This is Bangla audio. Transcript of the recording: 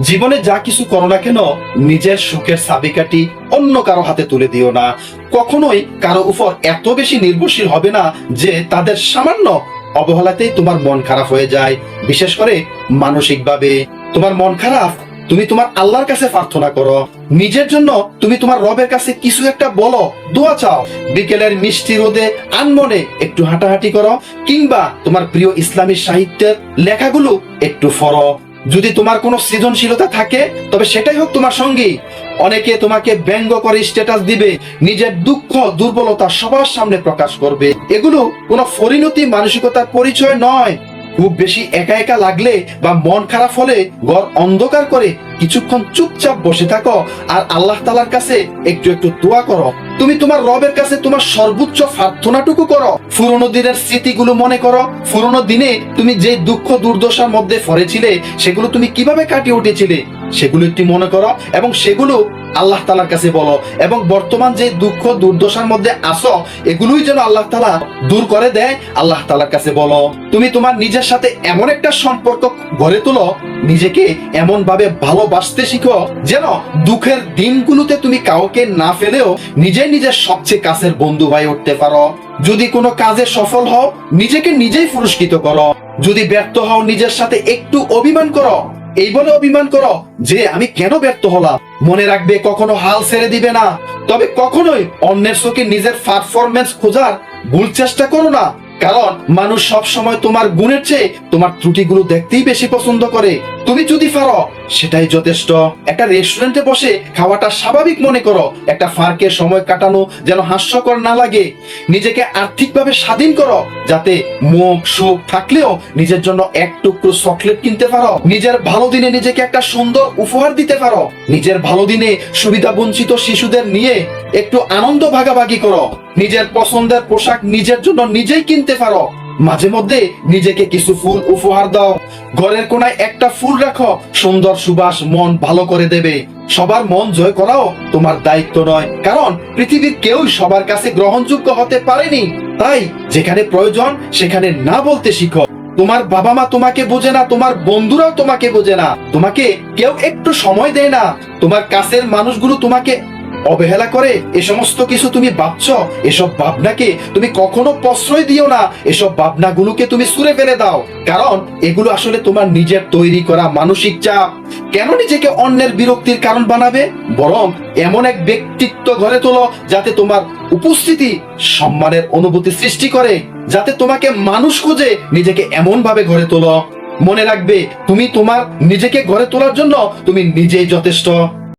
জীবনে যা কিছু করো না কেন, নিজের সুখের চাবিকাঠি অন্য কারও হাতে তুলে দিও না। কখনোই কারও উপর এত বেশি নির্ভরশীল হবে না যে তাদের সামান্য অবহেলাতেই তোমার মন খারাপ হয়ে যায়। বিশেষ করে মানসিকভাবে। তোমার মন খারাপ, তুমি তোমার আল্লাহর কাছে প্রার্থনা করো। নিজের জন্য তুমি তোমার রবের কাছে কিছু একটা বলো, দোয়া চাও। বিকেলের মিষ্টি রোদে আনমনে একটু হাঁটাহাঁটি করো, কিংবা তোমার প্রিয় ইসলামী সাহিত্যের লেখাগুলো একটু পড়ো। যদি তোমার কোনো সৃজনশীলতা থাকে, তবে সেটাই হোক তোমার সঙ্গী। অনেকে তোমাকে ব্যঙ্গ করে স্ট্যাটাস দিবে, নিজের দুঃখ, দুর্বলতা সবার সামনে প্রকাশ করবে। এগুলো কোনো পরিণতি, মানসিকতার পরিচয় নয়। খুব বেশি একা একা লাগলে বা মন খারাপ হলে ঘর অন্ধকার করে কিছুক্ষণ চুপচাপ বসে থাকো আর আল্লাহ তালার কাছে একটু একটু দোয়া করো। তুমি তোমার রবের কাছে তোমার সর্বোচ্চ প্রার্থনাটুকু করো। পুরোনো দিনের স্মৃতিগুলো মনে করো। পুরোনো দিনে তুমি যে দুঃখ দুর্দশার মধ্যে ফরেছিলে সেগুলো তুমি কীভাবে কাটিয়ে উঠেছিলে? সেগুলো একটু মনে করো এবং সেগুলো আল্লাহ তালার কাছে বলো। এবং বর্তমান যে দুঃখ, দুর্দশার মধ্যে আসো এগুলোই যেন আল্লাহ তালা দূর করে দেয়, আল্লাহ তালার কাছে বলো। তুমি তোমার নিজের সাথে এমন একটা সম্পর্ক গড়ে তোলো, নিজেকে এমন ভাবে ভালোবাসতে শিখো, যেন দুঃখের দিনগুলোতে তুমি কাউকে না ফেলেও নিজে নিজের সবচেয়ে কাছের বন্ধু হয়ে উঠতে পারো। যদি কোনো কাজে সফল হও, নিজেকে নিজেই পুরস্কৃত করো। যদি ব্যর্থ হও, নিজের সাথে একটু অভিমান করো এই বলে অভিমান করো যে আমি কেন ব্যর্থ হলাম। মনে রাখবে কখনো হাল ছেড়ে দিবে না। তবে কখনোই অন্যের চোখে নিজের পারফরমেন্স খোঁজার ভুল চেষ্টা করো না। কারণ মানুষ সব সময় তোমার গুণের চেয়ে তোমার ত্রুটিগুলো দেখতেই বেশি পছন্দ করে। তুমি যদি পারো, সেটাই যথেষ্ট। একটা রেস্টুরেন্টে বসে খাওয়াটা স্বাভাবিক মনে করো। একটা ফার্কে সময় কাটানো যেন হাস্যকর না লাগে। নিজেকে আর্থিকভাবে স্বাধীন করো, যাতে মুখ, সুখ থাকলেও নিজের জন্য এক টুকরো চকলেট কিনতে পারো। নিজের ভালো দিনে নিজেকে একটা সুন্দর উপহার দিতে পারো। নিজের ভালো দিনে সুবিধা বঞ্চিত শিশুদের নিয়ে একটু আনন্দ ভাগাভাগি করো। নিজের পছন্দের পোশাক নিজের জন্য নিজেই কিনতে পারো। মাঝে মধ্যে নিজেকে কিছু ফুল উপহার দাও। ঘরের কোনায় একটা ফুল রাখো। সুন্দর সুবাস মন ভালো করে দেবে। সবার মন জয় করাও তোমার দায়িত্ব নয়। কারণ পৃথিবীর কেউ সবার কাছে গ্রহণযোগ্য হতে পারেনি। তাই যেখানে প্রয়োজন, সেখানে না বলতে শিখো। তোমার বাবা মা তোমাকে বোঝে না, তোমার বন্ধুরাও তোমাকে বোঝে না। তোমাকে কেউ একটু সময় দেয় না। তোমার কাছের মানুষগুলো তোমাকে অবহেলা করে, এ সমস্ত কিছু তুমি ভাবছ, এসব ভাবনাকে তুমি কখনো প্রশ্রয় দিও না, এসব ভাবনাগুলোকে তুমি সুরে ফেলে দাও। কারণ এগুলো আসলে তোমার নিজের তৈরি করা মানসিক চাপ। কেন নিজেকে অন্যের বিরক্তির কারণ বানাবে? বরং এমন এক ব্যক্তিত্ব গড়ে তোলো যাতে তোমার উপস্থিতি সম্মানের অনুভূতি সৃষ্টি করে, যাতে তোমাকে মানুষ খুঁজে, নিজেকে এমন ভাবে গড়ে তোলো। মনে রাখবে, তুমি তোমার নিজেকে গড়ে তোলার জন্য তুমি নিজেই যথেষ্ট।